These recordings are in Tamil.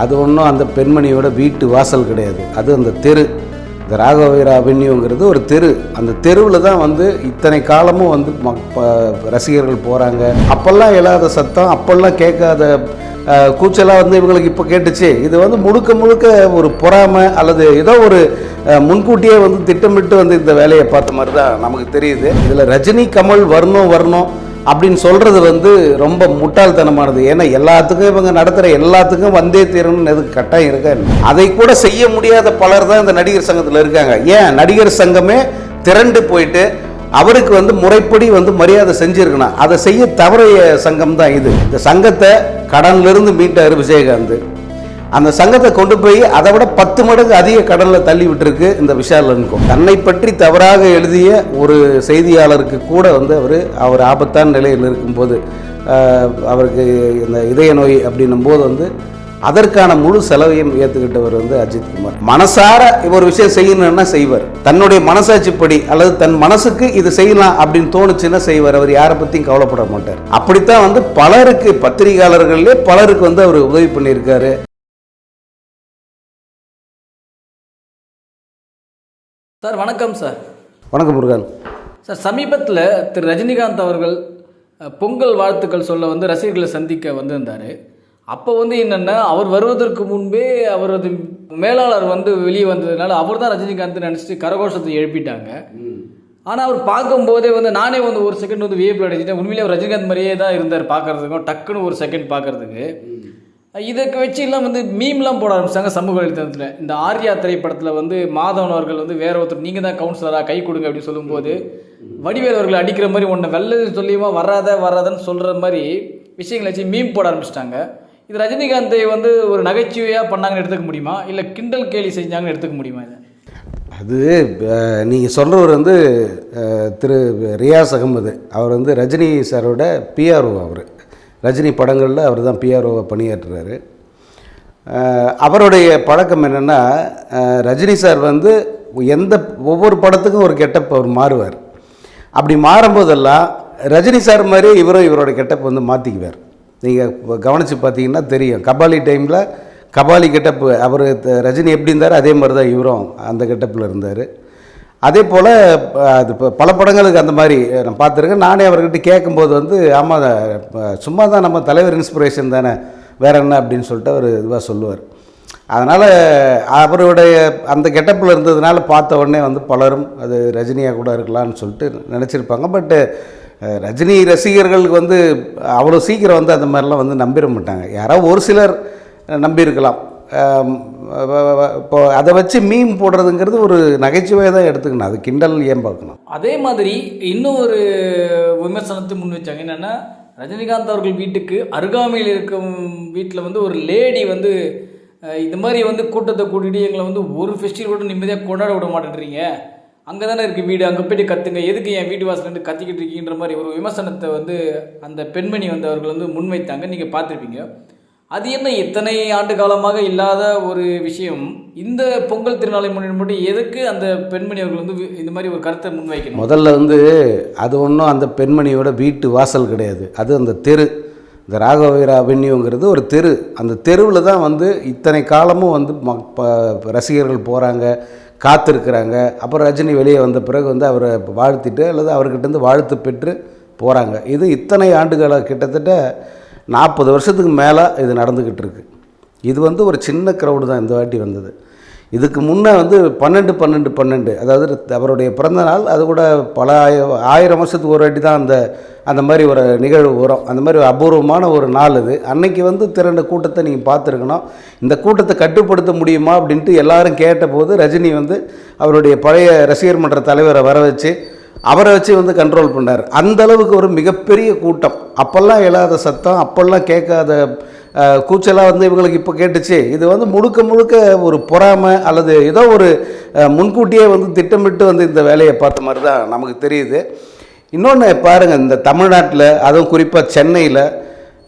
அது ஒன்றும் அந்த பெண்மணியோட வீட்டு வாசல் கிடையாது. அது அந்த தெரு. இந்த ராகவீரா அவென்யூங்கிறது ஒரு தெரு. அந்த தெருவில் தான் வந்து இத்தனை காலமும் வந்து மக் ரசிகர்கள் போகிறாங்க அப்போல்லாம் இல்லாத சத்தம் அப்போல்லாம் கேட்காத கூச்சலாக வந்து இவங்களுக்கு இப்போ கேட்டுச்சு. இது வந்து முழுக்க முழுக்க ஒரு பொறாமை அல்லது ஏதோ ஒரு முன்கூட்டியே வந்து திட்டமிட்டு வந்து இந்த வேலையை பார்த்த மாதிரி தான் நமக்கு தெரியுது. இதில் ரஜினி கமல் வரணும் வரணும் அப்படின்னு சொல்கிறது வந்து ரொம்ப முட்டாள்தனமானது. ஏன்னா எல்லாத்துக்கும் இவங்க நடத்துகிற எல்லாத்துக்கும் வந்தே தீரணும்னு எதுக்கு கட்டாயம் இருக்காரு அதை கூட செய்ய முடியாத பலர் தான் இந்த நடிகர் சங்கத்தில் இருக்காங்க. ஏன்? நடிகர் சங்கமே திரண்டு போயிட்டு அவருக்கு வந்து முறைப்படி வந்து மரியாதை செஞ்சுருக்கணும். அதை செய்ய தவறைய சங்கம் தான் இது. இந்த சங்கத்தை கடன்லேருந்து மீட்டார் விஜயகாந்த். அந்த சங்கத்தை கொண்டு போய் அதை விட பத்து மடங்கு அதிக கடலில் தள்ளி விட்டுருக்கு இந்த விஷால் அன்கோ தன்னை பற்றி தவறாக எழுதிய ஒரு செய்தியாளருக்கு கூட வந்து அவர் அவர் ஆபத்தான நிலையில் இருக்கும்போது அவருக்கு இந்த இதய நோய் அப்படின்னும் போது வந்து அதற்கான முழு செலவையும் ஏற்றுக்கிட்டவர் வந்து அஜித் குமார். மனசார ஒரு விஷயம் செய்யணும்னா செய்வார். தன்னுடைய மனசாட்சிப்படி அல்லது தன் மனசுக்கு இது செய்யலாம் அப்படின்னு தோணுச்சுன்னா செய்வார். அவர் யாரை பற்றியும் கவலைப்பட மாட்டார். அப்படித்தான் வந்து பலருக்கு பத்திரிகையாளர்கள்லேயே பலருக்கு வந்து அவர் உதவி பண்ணியிருக்காரு. சார் வணக்கம் சார். வணக்கம் முருகன். சார் சமீபத்தில் திரு ரஜினிகாந்த் அவர்கள் பொங்கல் வாழ்த்துக்கள் சொல்ல வந்து ரசிகர்களை சந்திக்க வந்திருந்தார். அப்போ வந்து என்னென்னா அவர் வருவதற்கு முன்பே அவரது மேலாளர் வந்து வெளியே வந்ததுனால அவர் தான் ரஜினிகாந்த் நினச்சிட்டு கரகோஷத்தை எழுப்பிட்டாங்க. ஆனால் அவர் பார்க்கும்போதே வந்து நானே வந்து ஒரு செகண்ட் வந்து வியப்பில் அடைச்சிட்டேன் உண்மையிலே அவர் ரஜினிகாந்த் மாதிரியே தான் இருந்தார் பார்க்கறதுக்கும் டக்குன்னு ஒரு செகண்ட் பார்க்கறதுக்கு. இதுக்கு வச்சு எல்லாம் வந்து மீம்லாம் போட ஆரம்பிச்சாங்க சமூக வலைத்தளத்தில். இந்த ஆர்யா திரைப்படத்தில் வந்து மாதவன் அவர்கள் வந்து வேற ஒருத்தர் நீங்கள் தான் கவுன்சிலராக கை கொடுங்க அப்படின்னு சொல்லும்போது வடிவேல் அவர்கள் அடிக்கிற மாதிரி ஒன்றை வெள்ளது சொல்லியுமா வராத வராதன்னு சொல்கிற மாதிரி விஷயங்களை வச்சு மீம் போட ஆரம்பிச்சிட்டாங்க. இது ரஜினிகாந்தை வந்து ஒரு நகைச்சுவையாக பண்ணாங்கன்னு எடுத்துக்க முடியுமா? இல்லை கிண்டல் கேலி செஞ்சாங்கன்னு எடுத்துக்க முடியுமா இதை? அது நீங்கள் சொல்கிறவர் வந்து திரு ரியாஸ் அகமது. அவர் வந்து ரஜினி சாரோட பிஆர்ஓ அவர். ரஜினி படங்களில் அவர் தான் பிஆர்ஓவை பணியாற்றுறாரு. அவருடைய பழக்கம் என்னென்னா ரஜினி சார் வந்து எந்த ஒவ்வொரு படத்துக்கும் ஒரு கெட்டப் அவர் மாறுவார். அப்படி மாறும்போதெல்லாம் ரஜினி சார் மாதிரி இவரும் இவரோட கெட்டப் வந்து மாற்றிக்குவார் நீங்கள் கவனித்து பார்த்தீங்கன்னா தெரியும். கபாலி டைமில் கபாலி கெட்டப்பு அவர் ரஜினி எப்படி இருந்தார் அதே மாதிரி தான் இவரும் அந்த கெட்டப்பில் இருந்தார். அதே போல் அது இப்போ பல படங்களுக்கு அந்த மாதிரி நான் பார்த்துருக்கேன். நானே அவர்கிட்ட கேட்கும்போது வந்து ஆமாம் சும்மா தான் நம்ம தலைவர் இன்ஸ்பிரேஷன் தானே வேற என்ன அப்படின்னு சொல்லிட்டு அவர் இதுவாக சொல்லுவார். அதனால் அவருடைய அந்த கெட்டப்பில் இருந்ததுனால பார்த்த உடனே வந்து பலரும் அது ரஜினியாக கூட இருக்கலாம்னு சொல்லிட்டு நினச்சிருப்பாங்க. பட்டு ரஜினி ரசிகர்களுக்கு வந்து அவ்வளோ சீக்கிரம் வந்து அந்த மாதிரிலாம் வந்து நம்பிட மாட்டாங்க. யாராவது ஒரு சிலர் நம்பியிருக்கலாம். இப்போ அதை வச்சு மீம் போடுறதுங்கிறது ஒரு நகைச்சுவையாக தான் எடுத்துக்கணும். அது கிண்டல் ஏன் பார்க்கணும்? அதே மாதிரி இன்னும் ஒரு விமர்சனத்தை முன் வச்சாங்க. என்னென்னா ரஜினிகாந்த் அவர்கள் வீட்டுக்கு அருகாமையில் இருக்கும் வீட்டில் வந்து ஒரு லேடி வந்து இது இந்த மாதிரி வந்து கூட்டத்தை கூட்டிகிட்டு எங்களை வந்து ஒரு ஃபெஸ்டிவல் கூட நிம்மதியாக கொண்டாட விட மாட்டேன்றீங்க. அங்கே தானே இருக்குது வீடு அங்கே போயிட்டு கத்துங்க. எதுக்கு என் வீட்டு வாசல் நின்று கத்திக்கிட்டு இருக்கீங்கன்ற மாதிரி ஒரு விமர்சனத்தை வந்து அந்த பெண்மணி வந்து அவர்கள் வந்து முன்வைத்தாங்க. நீங்கள் பார்த்துருப்பீங்க. அது என்ன இத்தனை ஆண்டு காலமாக இல்லாத ஒரு விஷயம். இந்த பொங்கல் திருநாளை முன்னிட்டு மட்டும் எதுக்கு அந்த பெண்மணி அவர்கள் வந்து வி- இந்த மாதிரி ஒரு கருத்தை முன்வைக்கணும்? முதல்ல வந்து அது ஒன்றும் அந்த பெண்மணியோட வீட்டு வாசல் கிடையாது. அது அந்த தெரு. இந்த ராகவீரா அவென்யூங்கிறது ஒரு தெரு. அந்த தெருவில் தான் வந்து இத்தனை காலமும் வந்து மக் ப- ரசிகர்கள் போகிறாங்க காத்திருக்கிறாங்க. அப்புறம் ரஜினி வெளியே வந்த பிறகு வந்து அவரை வாழ்த்திட்டு அல்லது அவர்கிட்டருந்து வாழ்த்து பெற்று போகிறாங்க இது இத்தனை ஆண்டுகால கிட்டத்தட்ட நாற்பது வருஷத்துக்கு மேலே இது நடந்துக்கிட்டு இருக்கு இது வந்து ஒரு சின்ன க்ரௌடு தான் இந்த வாட்டி வந்தது. இதுக்கு முன்னே வந்து பன்னெண்டு பன்னெண்டு பன்னெண்டு. அதாவது அவருடைய பிறந்த நாள் அது கூட பல ஆயிரம் ஆயிரம் வருஷத்துக்கு ஒரு வாட்டி தான் அந்த அந்த மாதிரி ஒரு நிகழ்வு வரும். அந்த மாதிரி ஒரு அபூர்வமான ஒரு நாள் இது. அன்னைக்கு வந்து திரண்ட கூட்டத்தை நீங்கள் பார்த்துருக்கணும். இந்த கூட்டத்தை கட்டுப்படுத்த முடியுமா அப்படின்ட்டு எல்லாரும் கேட்டபோது ரஜினி வந்து அவருடைய பழைய ரசிகர் மன்ற தலைவரை வர வச்சு அவரை வச்சு வந்து கண்ட்ரோல் பண்ணார். அந்த அளவுக்கு ஒரு மிகப்பெரிய கூட்டம். அப்போல்லாம் இல்லாத சத்தம் அப்போல்லாம் கேட்காத கூச்சலாக வந்து இவங்களுக்கு இப்போ கேட்டுச்சு. இது வந்து முழுக்க முழுக்க ஒரு பொறாமை அல்லது ஏதோ ஒரு முன்கூட்டியே வந்து திட்டமிட்டு வந்து இந்த வேலையை பார்த்த மாதிரி தான் நமக்கு தெரியுது. இன்னொன்று பாருங்கள் இந்த தமிழ்நாட்டில் அதுவும் குறிப்பாக சென்னையில்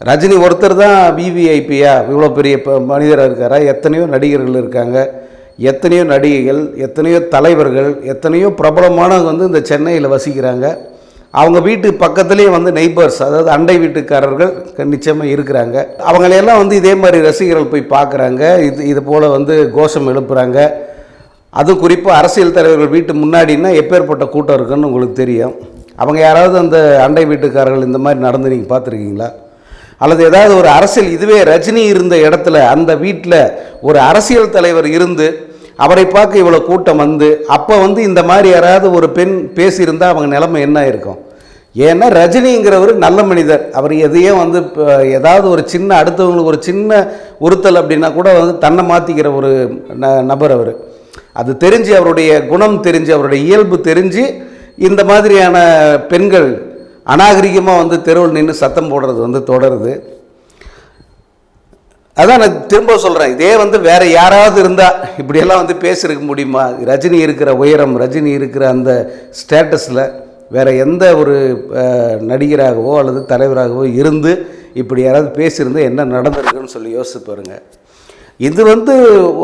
ரஜினி ஒருத்தர் தான் விவிஐபியா இவ்வளோ பெரிய மனிதராக இருக்காரா? எத்தனையோ நடிகர்கள் இருக்காங்க. எத்தனையோ நடிகைகள் எத்தனையோ தலைவர்கள் எத்தனையோ பிரபலமானவங்க வந்து இந்த சென்னையில் வசிக்கிறாங்க. அவங்க வீட்டு பக்கத்துலேயே வந்து நெய்பர்ஸ் அதாவது அண்டை வீட்டுக்காரர்கள் நிச்சயமாக இருக்கிறாங்க. அவங்களையெல்லாம் வந்து இதே மாதிரி ரசிகர்கள் போய் பார்க்குறாங்க. இது இது போல் வந்து கோஷம் எழுப்புறாங்க. அதுவும் குறிப்பாக அரசியல் தலைவர்கள் வீட்டு முன்னாடின்னா எப்பேற்பட்ட கூட்டம் இருக்குன்னு உங்களுக்கு தெரியும். அவங்க யாராவது அந்த அண்டை வீட்டுக்காரர்கள் இந்த மாதிரி நடந்து நீங்கள் பார்த்துருக்கீங்களா? அல்லது ஏதாவது ஒரு அரசியல் இதுவே ரஜினி இருந்த இடத்துல அந்த வீட்டில் ஒரு அரசியல் தலைவர் இருந்து அவரை பார்க்க இவ்வளோ கூட்டம் வந்து அப்போ வந்து இந்த மாதிரி யாராவது ஒரு பெண் பேசியிருந்தால் அவங்க நிலைமை என்ன இருக்கும்? ஏன்னா ரஜினிங்கிறவர் நல்ல மனிதர். அவர் எதையும் வந்து இப்போ ஏதாவது ஒரு சின்ன அடுத்தவங்களுக்கு ஒரு சின்ன உறுத்தல் அப்படின்னா கூட வந்து தன்னை மாற்றிக்கிற ஒரு ந நபர் அவர். அது தெரிஞ்சு அவருடைய குணம் தெரிஞ்சு அவருடைய இயல்பு தெரிஞ்சு இந்த மாதிரியான பெண்கள் அநாகரிகமாக வந்து தெருவில் நின்று சத்தம் போடுறது வந்து தொடருது. அதான் நான் திரும்ப சொல்கிறேன் இதே வந்து வேறு யாராவது இருந்தால் இப்படியெல்லாம் வந்து பேசியிருக்க முடியுமா? ரஜினி இருக்கிற உயரம் ரஜினி இருக்கிற அந்த ஸ்டேட்டஸில் வேறு எந்த ஒரு நடிகராகவோ அல்லது தலைவராகவோ இருந்து இப்படி யாராவது பேசியிருந்து என்ன நடந்திருக்குன்னு சொல்லி யோசிச்சு பாருங்க. இது வந்து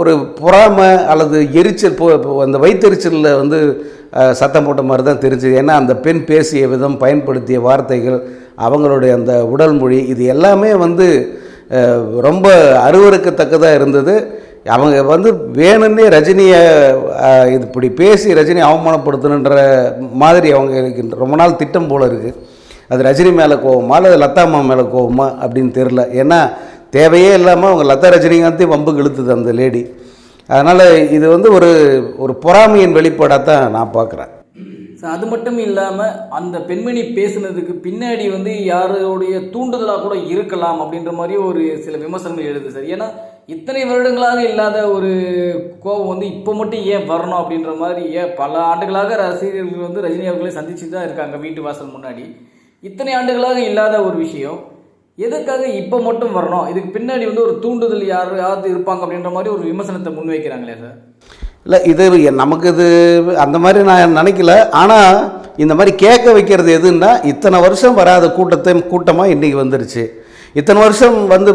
ஒரு பொறாமை அல்லது எரிச்சல் போ அந்த வயிற்றெரிச்சலில் வந்து சத்தம் போட்ட மாதிரி தான் தெரிஞ்சுது. ஏன்னா அந்த பெண் பேசிய விதம் பயன்படுத்திய வார்த்தைகள் அவங்களுடைய அந்த உடல் மொழி இது எல்லாமே வந்து ரொம்ப அருவருக்கத்தக்கதாக இருந்தது. அவங்க வந்து வேணும்னே ரஜினியை இது இப்படி பேசி ரஜினி அவமானப்படுத்தணுன்ற மாதிரி அவங்க ரொம்ப நாள் திட்டம் போல் இருக்குது அது ரஜினி மேலே கோவமா அல்லது லதா அம்மா மேலே கோவமா அப்படின்னு தெரில ஏன்னா தேவையே இல்லாமல் அவங்க லதா ரஜினிகாந்தையும் வம்புக்கு இழுத்துது அந்த லேடி. அதனால் இது வந்து ஒரு ஒரு பொறாமையின் வெளிப்பாடாக தான் நான் பார்க்குறேன். அது மட்டும் இல்லாமல் அந்த பெண்மணி பேசுனதுக்கு பின்னாடி வந்து யாருடைய தூண்டுதலாக கூட இருக்கலாம் அப்படின்ற மாதிரி ஒரு சில விமர்சனங்கள் எழுது சார். ஏன்னா இத்தனை வருடங்களாக இல்லாத ஒரு கோபம் வந்து இப்போ மட்டும் ஏன் வரணும் அப்படின்ற மாதிரி ஏன் பல ஆண்டுகளாக ரசிகர்கள் வந்து ரஜினி அவர்களை சந்திச்சு தான் இருக்காங்க வீட்டு வாசல் முன்னாடி. இத்தனை ஆண்டுகளாக இல்லாத ஒரு விஷயம். எதுக்காக இப்போ மட்டும் வரணும்? இதுக்கு பின்னாடி வந்து ஒரு தூண்டுதல் யாராவது இருப்பாங்க அப்படின்ற மாதிரி ஒரு விமர்சனத்தை முன்வைக்கிறாங்களே சார்? இல்லை இது நமக்கு இது அந்த மாதிரி நான் நினைக்கல. ஆனால் இந்த மாதிரி கேட்க வைக்கிறது எதுன்னா இத்தனை வருஷம் வராத கூட்டத்தை கூட்டமாக இன்றைக்கி வந்துருச்சு. இத்தனை வருஷம் வந்து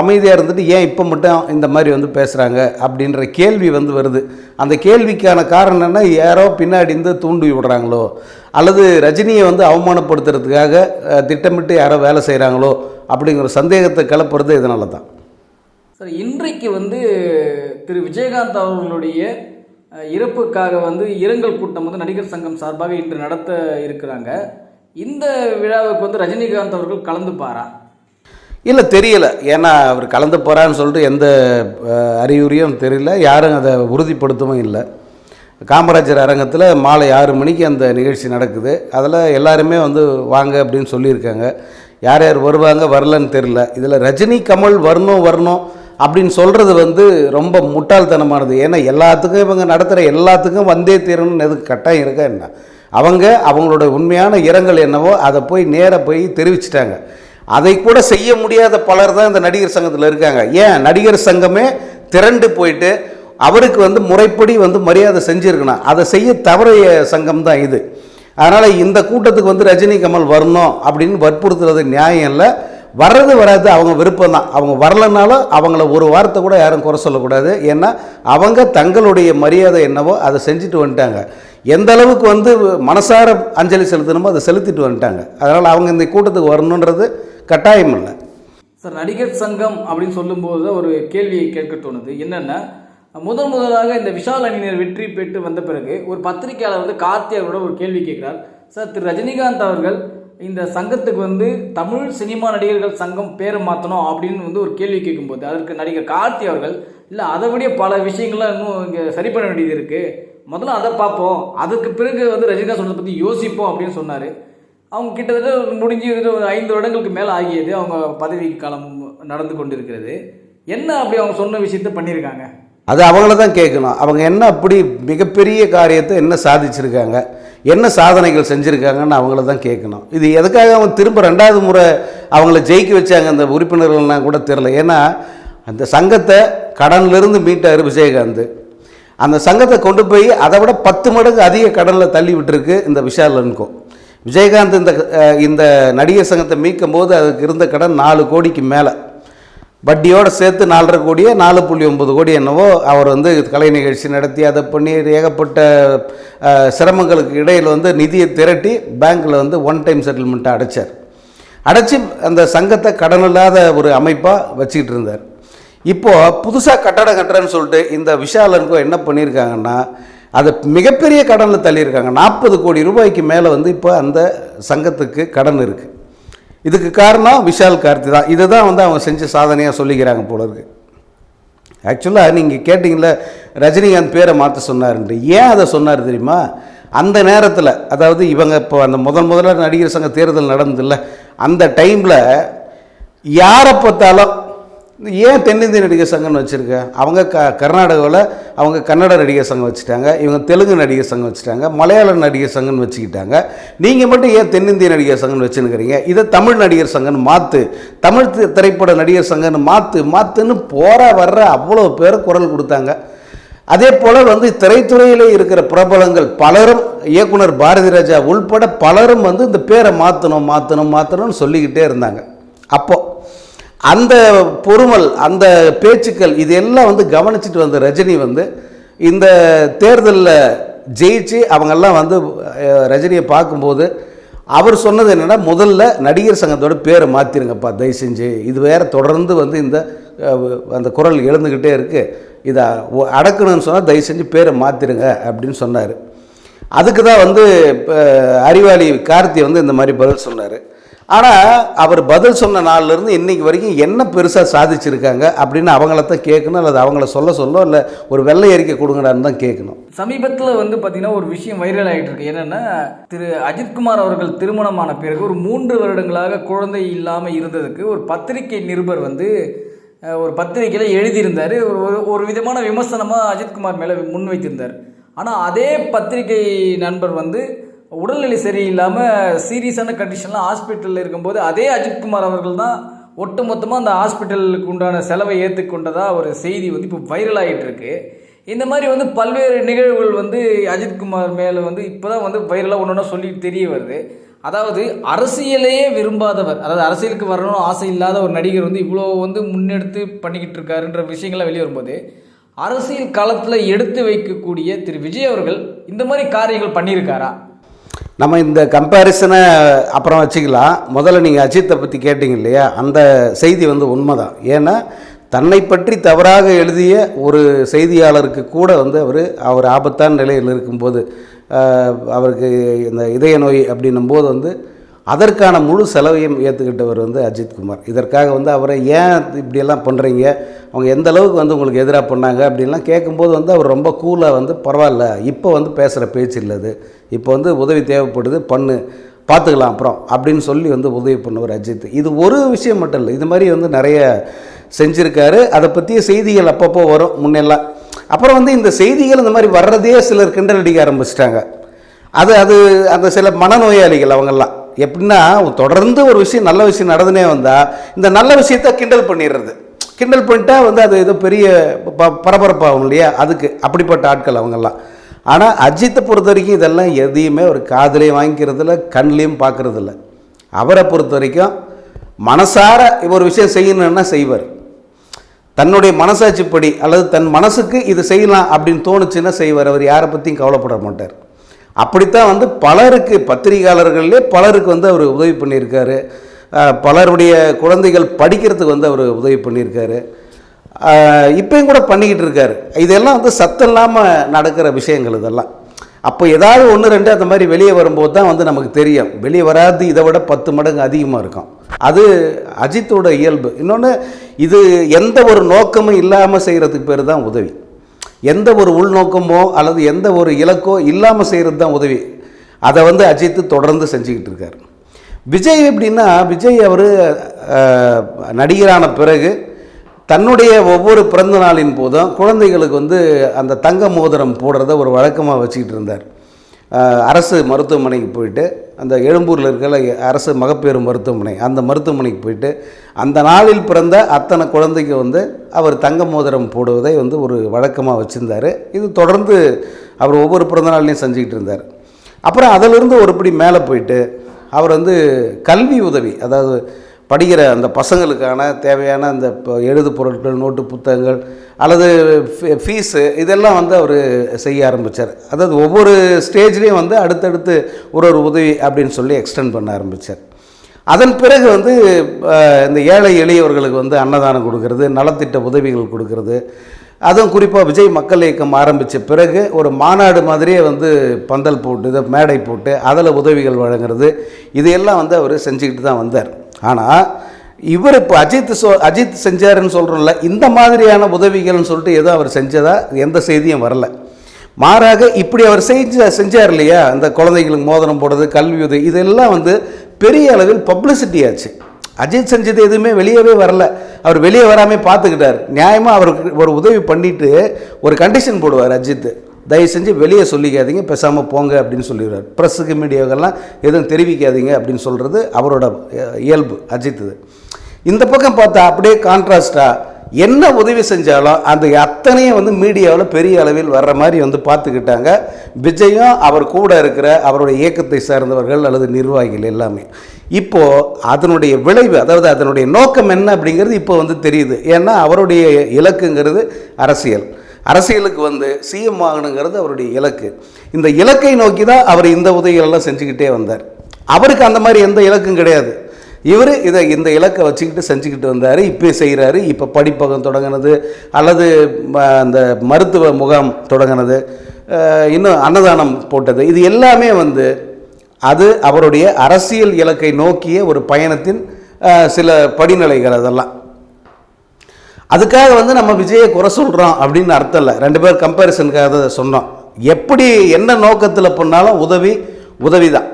அமைதியாக இருந்துட்டு ஏன் இப்போ மட்டும் இந்த மாதிரி வந்து பேசுகிறாங்க அப்படின்ற கேள்வி வந்து வருது. அந்த கேள்விக்கான காரணம் என்னன்னா யாரோ பின்னாடி இருந்து தூண்டி விடுறாங்களோ அல்லது ரஜினியை வந்து அவமானப்படுத்துறதுக்காக திட்டமிட்டு யாரோ வேலை செய்கிறாங்களோ அப்படிங்கிற சந்தேகத்தை கிளப்புறது இதனால தான் சார் இன்றைக்கு வந்து திரு விஜயகாந்த் அவர்களுடைய இறப்புக்காக வந்து இரங்கல் கூட்டம் வந்து நடிகர் சங்கம் சார்பாக இன்று நடத்த இருக்கிறாங்க. இந்த விழாவுக்கு வந்து ரஜினிகாந்த் அவர்கள் கலந்துப்பாரா? இல்லை தெரியல. ஏன்னா அவர் கலந்து போகிறான்னு சொல்லிட்டு எந்த அறிகுறியும் தெரியல. யாரும் அதை உறுதிப்படுத்தவும் இல்லை. காமராஜர் அரங்கத்தில் மாலை ஆறு மணிக்கு அந்த நிகழ்ச்சி நடக்குது. அதில் எல்லாருமே வந்து வாங்க அப்படின்னு சொல்லியிருக்காங்க. யார் யார் வருவாங்க வரலன்னு தெரில இதில் ரஜினி கமல் வரணும் வரணும் அப்படின்னு சொல்கிறது வந்து ரொம்ப முட்டாள்தனமானது. ஏன்னா எல்லாத்துக்கும் இவங்க நடத்துகிற எல்லாத்துக்கும் வந்தே தீரணும்னு எதுக்கு கட்டாயம் இருக்கா என்ன? அவங்க அவங்களோட உண்மையான இரங்கல் என்னவோ அதை போய் நேராக போய் தெரிவிச்சிட்டாங்க. அதை கூட செய்ய முடியாத பலர் தான் இந்த நடிகர் சங்கத்தில் இருக்காங்க. ஏன்? நடிகர் சங்கமே திரண்டு போயிட்டு அவருக்கு வந்து முறைப்படி வந்து மரியாதை செஞ்சுருக்கணும். அதை செய்ய தவறைய சங்கம் தான் இது. அதனால் இந்த கூட்டத்துக்கு வந்து ரஜினி கமல் வரணும் அப்படின்னு வற்புறுத்துறது நியாயம் இல்லை. வர்றது வராது அவங்க விருப்பம் தான். அவங்க வரலனாலும் அவங்கள ஒரு வார்த்தை கூட யாரும் குறை சொல்லக்கூடாது. ஏன்னா அவங்க தங்களுடைய மரியாதை என்னவோ அதை செஞ்சுட்டு வந்துட்டாங்க. எந்த அளவுக்கு வந்து மனசார அஞ்சலி செலுத்தணுமோ அதை செலுத்திட்டு வந்துட்டாங்க. அதனால் அவங்க இந்த கூட்டத்துக்கு வரணுன்றது கட்டாயம் இல்லை சார் நடிகர் சங்கம் அப்படின்னு சொல்லும்போது தான் ஒரு கேள்வியை கேட்க தோணுது. என்னென்னா முதன் முதலாக இந்த விஷால் அணியினர் வெற்றி பெற்று வந்த பிறகு ஒரு பத்திரிகையாளர் வந்து கார்த்தி அவரோட ஒரு கேள்வி கேட்கிறார். சார் திரு. ரஜினிகாந்த் அவர்கள் இந்த சங்கத்துக்கு வந்து தமிழ் சினிமா நடிகர்கள் சங்கம் பேரை மாற்றணும் அப்படின்னு வந்து ஒரு கேள்வி கேட்கும்போது அதற்கு நடிகர் கார்த்தி அவர்கள் இல்லை அதை விட பல விஷயங்கள்லாம் இன்னும் இங்கே சரி பண்ண வேண்டியது இருக்குது முதல்ல அதை பார்ப்போம். அதுக்கு பிறகு வந்து ரஜினிகாந்த் சொன்னதை பற்றி யோசிப்போம் அப்படின்னு சொன்னார். அவங்க கிட்டத்தட்ட முடிஞ்சு ஒரு ஐந்து வருடங்களுக்கு மேலே ஆகியது அவங்க பதவி காலம் நடந்து கொண்டிருக்கிறது. என்ன அப்படி அவங்க சொன்ன விஷயத்த பண்ணியிருக்காங்க? அது அவங்கள தான் கேட்கணும். அவங்க என்ன அப்படி மிகப்பெரிய காரியத்தை என்ன சாதிச்சிருக்காங்க? என்ன சாதனைகள் செஞ்சுருக்காங்கன்னு அவங்கள தான் கேட்கணும். இது எதுக்காக அவங்க திரும்ப ரெண்டாவது முறை அவங்கள ஜெயிக்க வச்சாங்க அந்த உறுப்பினர்கள்லாம் கூட தெரில ஏன்னா அந்த சங்கத்தை கடன்லேருந்து மீட்டார் விஜயகாந்த். அந்த சங்கத்தை கொண்டு போய் அதை விட பத்து மடங்கு அதிக கடனில் தள்ளி விட்டுருக்கு இந்த விஷாலனுக்கும் விஜயகாந்த் இந்த இந்த நடிகர் சங்கத்தை மீட்கும் போது அதுக்கு இருந்த கடன் நாலு கோடிக்கு மேலே. வட்டியோடு சேர்த்து நாலரை கோடியே நாலு புள்ளி ஒம்பது கோடி என்னவோ அவர் வந்து கலை நிகழ்ச்சி நடத்தி அதை பண்ணி ஏகப்பட்ட சிரமங்களுக்கு இடையில் வந்து நிதியை திரட்டி பேங்க்கில் வந்து ஒன் டைம் செட்டில்மெண்ட்டை அடைச்சார். அடைச்சி அந்த சங்கத்தை கடன் இல்லாத ஒரு அமைப்பாக வச்சுக்கிட்டு இருந்தார். இப்போது புதுசாக கட்டடம் கட்டுறேன்னு சொல்லிட்டு இந்த விஷாலனுக்கும் என்ன பண்ணியிருக்காங்கன்னா அதை மிகப்பெரிய கடனில் தள்ளியிருக்காங்க. நாற்பது கோடி ரூபாய்க்கு மேலே வந்து இப்போ அந்த சங்கத்துக்கு கடன் இருக்குது இதுக்கு காரணம் விஷால் கார்த்தி தான். இதை தான் வந்து அவங்க செஞ்ச சாதனையாக சொல்லிக்கிறாங்க போல இருக்கு. ஆக்சுவலாக நீங்கள் கேட்டிங்கள ரஜினிகாந்த் பேரை மாற்ற சொன்னார்ன்ட்டு. ஏன் அதை சொன்னார் தெரியுமா? அந்த நேரத்தில் அதாவது இவங்க இப்போ அந்த முதல் முதல்ல நடிகர் சங்க தேர்தல் நடந்ததில்ல அந்த டைமில் யாரை பார்த்தாலும் ஏன் தென்னிந்திய நடிகர் சங்கம்னு வச்சுருக்க? அவங்க க கர்நாடகாவில் அவங்க கன்னட நடிகர் சங்கம் வச்சுட்டாங்க இவங்க தெலுங்கு நடிகர் சங்கம் வச்சுட்டாங்க மலையாள நடிகர் சங்கம்னு வச்சுக்கிட்டாங்க. நீங்கள் மட்டும் ஏன் தென்னிந்திய நடிகர் சங்கம்னு வச்சுருக்கிறீங்க இதை தமிழ் நடிகர் சங்கம்னு மாற்று தமிழ் திரைப்பட நடிகர் சங்கம்னு மாற்று மாற்றுன்னு போற வர்ற அவ்வளோ பேர் குரல் கொடுத்தாங்க. அதே போல் வந்து திரைத்துறையில் இருக்கிற பிரபலங்கள் பலரும் இயக்குனர் பாரதி ராஜா உள்பட பலரும் வந்து இந்த பேரை மாற்றணும் மாற்றணும் மாற்றணும்னு சொல்லிக்கிட்டே இருந்தாங்க. அப்போது அந்த பொறுமல் அந்த பேச்சுக்கள் இது எல்லாம் வந்து கவனிச்சிட்டு வந்த ரஜினி வந்து இந்த தேர்தலில் ஜெயிச்சு அவங்கெல்லாம் வந்து ரஜினியை பார்க்கும்போது அவர் சொன்னது என்னென்னா முதல்ல நடிகர் சங்கத்தோட பேரை மாற்றிருங்கப்பா தயவு செஞ்சு. இது வேற தொடர்ந்து வந்து இந்த அந்த குரல் எழுந்துக்கிட்டே இருக்குது இதை அடக்கணும்னு சொன்னால் தயவு செஞ்சு பேரை மாற்றிருங்க அப்படின்னு சொன்னார். அதுக்கு தான் வந்து இப்போ அறிவாளி கார்த்தி வந்து இந்த மாதிரி பதில் சொன்னார். ஆனால் அவர் பதில் சொன்ன நாள்லேருந்து இன்னைக்கு வரைக்கும் என்ன பெருசாக சாதிச்சிருக்காங்க அப்படின்னு அவங்கள தான் கேட்கணும் அல்லது அவங்கள சொல்ல சொல்ல இல்லை ஒரு வெள்ளை அறிக்கை கொடுங்கடான்னு தான் கேட்கணும். சமீபத்தில் வந்து பார்த்திங்கன்னா ஒரு விஷயம் வைரல் ஆகிட்டு இருக்கு திரு அஜித்குமார் அவர்கள் திருமணமான பிறகு ஒரு மூன்று வருடங்களாக குழந்தை இல்லாமல் இருந்ததுக்கு ஒரு பத்திரிகை நிருபர் வந்து ஒரு பத்திரிகையில் எழுதியிருந்தார். ஒரு ஒரு- ஒரு விதமான விமர்சனமாக அஜித்குமார் மேலே முன்வைத்திருந்தார். ஆனால் அதே பத்திரிகை நண்பர் வந்து உடல்நிலை சரியில்லாமல் சீரியஸான கண்டிஷனில் ஹாஸ்பிட்டலில் இருக்கும்போது அதே அஜித்குமார் அவர்கள் தான் ஒட்டுமொத்தமாக அந்த ஹாஸ்பிட்டலுக்கு உண்டான செலவை ஏற்றுக்கொண்டதாக ஒரு செய்தி வந்து இப்போ வைரல் ஆகிட்டு இந்த மாதிரி வந்து பல்வேறு நிகழ்வுகள் வந்து அஜித்குமார் மேலே வந்து இப்போ தான் வந்து வைரலாக ஒன்று ஒன்றா சொல்லி தெரிய வருது. அதாவது அரசியலையே விரும்பாதவர் அதாவது அரசியலுக்கு வரணும்னு ஆசை இல்லாத ஒரு நடிகர் வந்து இவ்வளோ வந்து முன்னெடுத்து பண்ணிக்கிட்டு இருக்காருன்ற விஷயங்கள்லாம் வெளியே வரும்போது அரசியல் களத்தில் எடுத்து வைக்கக்கூடிய திரு விஜய் அவர்கள் இந்த மாதிரி காரியங்கள் பண்ணியிருக்காரா? நம்ம இந்த கம்பேரிசனை அப்புறம் வச்சுக்கலாம். முதல்ல நீங்கள் அஜித்தை பற்றி கேட்டிங்க இல்லையா? அந்த செய்தி வந்து உண்மைதான். ஏன்னா தன்னை பற்றி தவறாக எழுதிய ஒரு செய்தியாளருக்கு கூட வந்து அவர் அவர் ஆபத்தான நிலையில் இருக்கும்போது அவருக்கு இந்த இதய நோய் அப்படின்னும் போது வந்து அதற்கான முழு செலவையும் ஏற்றுக்கிட்டவர் வந்து அஜித்குமார் இதற்காக வந்து அவரை ஏன் இப்படியெல்லாம் பண்ணுறீங்க அவங்க எந்த அளவுக்கு வந்து உங்களுக்கு எதிராக பண்ணாங்க அப்படின்லாம் கேட்கும்போது வந்து அவர் ரொம்ப கூலாக வந்து பரவாயில்ல இப்போ வந்து பேசுகிற பேச்சு இல்லை அது. இப்போ வந்து உதவி தேவைப்படுது பண்ணு பார்த்துக்கலாம் அப்புறம் அப்படின்னு சொல்லி வந்து உதவி பண்ணுவார் அஜித். இது ஒரு விஷயம் மட்டும் இல்லை இது மாதிரி வந்து நிறைய செஞ்சுருக்காரு. அதை பற்றிய செய்திகள் அப்பப்போ வரும் முன்னெல்லாம். அப்புறம் வந்து இந்த செய்திகள் இந்த மாதிரி வர்றதே சிலர் கிண்டல் அடிக்க ஆரம்பிச்சிட்டாங்க. அது அது அந்த சில மனநோயாளிகள் அவங்கெல்லாம். எப்படின்னா தொடர்ந்து ஒரு விஷயம் நல்ல விஷயம் நடந்துனே வந்தால் இந்த நல்ல விஷயத்த கிண்டல் பண்ணிடுறது கிண்டல் பண்ணிட்டா வந்து அது ஏதோ பெரிய ப பரபரப்பாகும் இல்லையா? அதுக்கு அப்படிப்பட்ட ஆட்கள் அவங்கெல்லாம். ஆனால் அஜித்தை பொறுத்த வரைக்கும் இதெல்லாம் எதையுமே ஒரு காதுலேயும் வாங்கிக்கிறதில்ல கண்லேயும் பார்க்குறதில்ல அவரை பொறுத்த வரைக்கும் மனசார ஒரு விஷயம் செய்யணும்னா செய்வார். தன்னுடைய மனசாட்சிப்படி அல்லது தன் மனசுக்கு இது செய்யலாம் அப்படின்னு தோணுச்சுன்னா செய்வார். அவர் யாரை பற்றியும் கவலைப்பட மாட்டார். அப்படித்தான் வந்து பலருக்கு பத்திரிகையாளர்கள்லே பலருக்கு வந்து அவர் உதவி பண்ணியிருக்காரு. பலருடைய குழந்தைகள் படிக்கிறதுக்கு வந்து அவர் உதவி பண்ணியிருக்காரு. இப்பயும் கூட பண்ணிக்கிட்டு இருக்காரு. இதெல்லாம் வந்து சத்தம் இல்லாமல் நடக்கிற விஷயங்கள் இதெல்லாம். அப்போ ஏதாவது ஒன்று ரெண்டு அந்த மாதிரி வெளியே வரும்போது தான் வந்து நமக்கு தெரியும். வெளியே வராது இதை விட பத்து மடங்கு அதிகமாக இருக்கும். அது அஜித்தோட இயல்பு. இன்னொன்று இது எந்த ஒரு நோக்கமும் இல்லாமல் செய்கிறதுக்கு பேர் தான் உதவி. எந்த ஒரு உள்நோக்கமோ அல்லது எந்த ஒரு இலக்கோ இல்லாமல் செய்கிறது தான் உதவி. அதை வந்து அஜித் தொடர்ந்து செஞ்சுக்கிட்டு இருக்கார். விஜய் எப்படின்னா விஜய் அவர் நடிகரான பிறகு தன்னுடைய ஒவ்வொரு பிறந்த நாளின் போதும் குழந்தைகளுக்கு வந்து அந்த தங்க மோதிரம் போடுறத ஒரு வழக்கமாக வச்சுக்கிட்டு இருந்தார். அரசு மருத்துவமனைக்கு போயிட்டு அந்த எழும்பூரில் இருக்கிற அரசு மகப்பேறு மருத்துவமனை அந்த மருத்துவமனைக்கு போயிட்டு அந்த நாளில் பிறந்த அத்தனை குழந்தைக்கு வந்து அவர் தங்க மோதிரம் போடுவதை வந்து ஒரு வழக்கமாக வச்சுருந்தார். இது தொடர்ந்து அவர் ஒவ்வொரு பிறந்த நாள்லையும் செஞ்சுக்கிட்டு இருந்தார். அப்புறம் அதிலிருந்து ஒருபடி மேலே போயிட்டு அவர் வந்து கல்வி உதவி அதாவது படிக்கிற அந்த பசங்களுக்கான தேவையான அந்த இப்போ எழுது பொருட்கள் நோட்டு புத்தகங்கள் அல்லது ஃபீஸு இதெல்லாம் வந்து அவர் செய்ய ஆரம்பித்தார் அதாவது ஒவ்வொரு ஸ்டேஜ்லேயும் வந்து அடுத்தடுத்து ஒரு ஒரு உதவி அப்படின்னு சொல்லி எக்ஸ்டெண்ட் பண்ண ஆரம்பித்தார் அதன் பிறகு வந்து இந்த ஏழை எளியவர்களுக்கு வந்து அன்னதானம் கொடுக்கறது நலத்திட்ட உதவிகள் கொடுக்கறது. அதுவும் குறிப்பாக விஜய் மக்கள் இயக்கம் ஆரம்பித்த பிறகு ஒரு மாநாடு மாதிரியே வந்து பந்தல் போட்டு இதை மேடை போட்டு அதில் உதவிகள் வழங்குறது இதையெல்லாம் வந்து அவர் செஞ்சுக்கிட்டு தான் வந்தார். ஆனால் இவர் இப்போ அஜித் சொ அஜித் செஞ்சாருன்னு சொல்கிறோம்ல இந்த மாதிரியான உதவிகள்னு சொல்லிட்டு ஏதோ அவர் செஞ்சதா எந்த செய்தியும் வரல. மாறாக இப்படி அவர் செஞ்ச செஞ்சார் இல்லையா அந்த குழந்தைகளுக்கு மோதனம் போடுறது கல்வி உதவி இதெல்லாம் வந்து பெரிய அளவில் பப்ளிசிட்டி ஆச்சு. அஜித் செஞ்சது எதுவுமே வெளியவே வரல. அவர் வெளியே வராமல் பார்த்துக்கிட்டார். நியாயமாக அவருக்கு ஒரு உதவி பண்ணிட்டு ஒரு கண்டிஷன் போடுவார் அஜித். தயவு செஞ்சு வெளியே சொல்லிக்காதீங்க பேசாமல் போங்க அப்படின்னு சொல்லிடுவார் ப்ரெஸ்ஸுக்கு மீடியாவுக்கெல்லாம் எதுவும் தெரிவிக்காதீங்க அப்படின்னு சொல்கிறது அவரோட இயல்பு அஜித் இது. இந்த பக்கம் பார்த்தா அப்படியே கான்ட்ராஸ்டாக என்ன உதவி செஞ்சாலும் அந்த அத்தனையும் வந்து மீடியாவில் பெரிய அளவில் வர்ற மாதிரி வந்து பார்த்துக்கிட்டாங்க. விஜயும் அவர் கூட இருக்கிற அவருடைய இயக்கத்தை சார்ந்தவர்கள் அல்லது நிர்வாகிகள் எல்லாமே. இப்போது அதனுடைய விளைவு அதாவது அதனுடைய நோக்கம் என்ன அப்படிங்கிறது இப்போ வந்து தெரியுது. ஏன்னா அவருடைய இலக்குங்கிறது அரசியல். அரசியலுக்கு வந்து சிஎம் ஆகணுங்கிறது அவருடைய இலக்கு. இந்த இலக்கை நோக்கி தான் அவர் இந்த உதவிகளெல்லாம் செஞ்சுக்கிட்டே வந்தார். அவருக்கு அந்த மாதிரி எந்த இலக்கும் கிடையாது. இவர் இதை இந்த இலக்கை வச்சுக்கிட்டு செஞ்சுக்கிட்டு வந்தார். இப்போ செய்கிறாரு இப்போ படிப்பகம் தொடங்கினது அல்லது ம, அந்த மருத்துவ முகாம் தொடங்கினது இன்னும் அன்னதானம் போட்டது. இது எல்லாமே வந்து அது அவருடைய அரசியல் இலக்கை நோக்கிய ஒரு பயணத்தின் சில படிநிலைகள் அதெல்லாம். அதுக்காக வந்து நம்ம விஜயை குறை சொல்கிறோம் அப்படின்னு அர்த்தம் இல்லை. ரெண்டு பேர் கம்பேரிசனுக்காக தான் சொன்னோம். எப்படி என்ன நோக்கத்தில் பண்ணாலும் உதவி உதவி தான்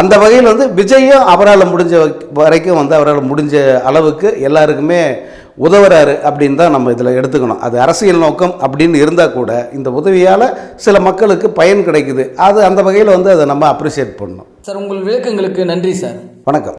அந்த வகையில் வந்து விஜயும் அவரால் முடிஞ்ச வரைக்கும் வந்து அவரால் முடிஞ்ச அளவுக்கு எல்லாருக்குமே உதவுறாரு அப்படின்னு தான் நம்ம இதில் எடுத்துக்கணும். அது அரசியல் நோக்கம் அப்படின்னு இருந்தால் கூட இந்த உதவியால் சில மக்களுக்கு பயன் கிடைக்குது. அது அந்த வகையில் வந்து அதை நம்ம அப்ரிஷியேட் பண்ணணும். சார் உங்கள் விளக்கங்களுக்கு நன்றி சார். வணக்கம்.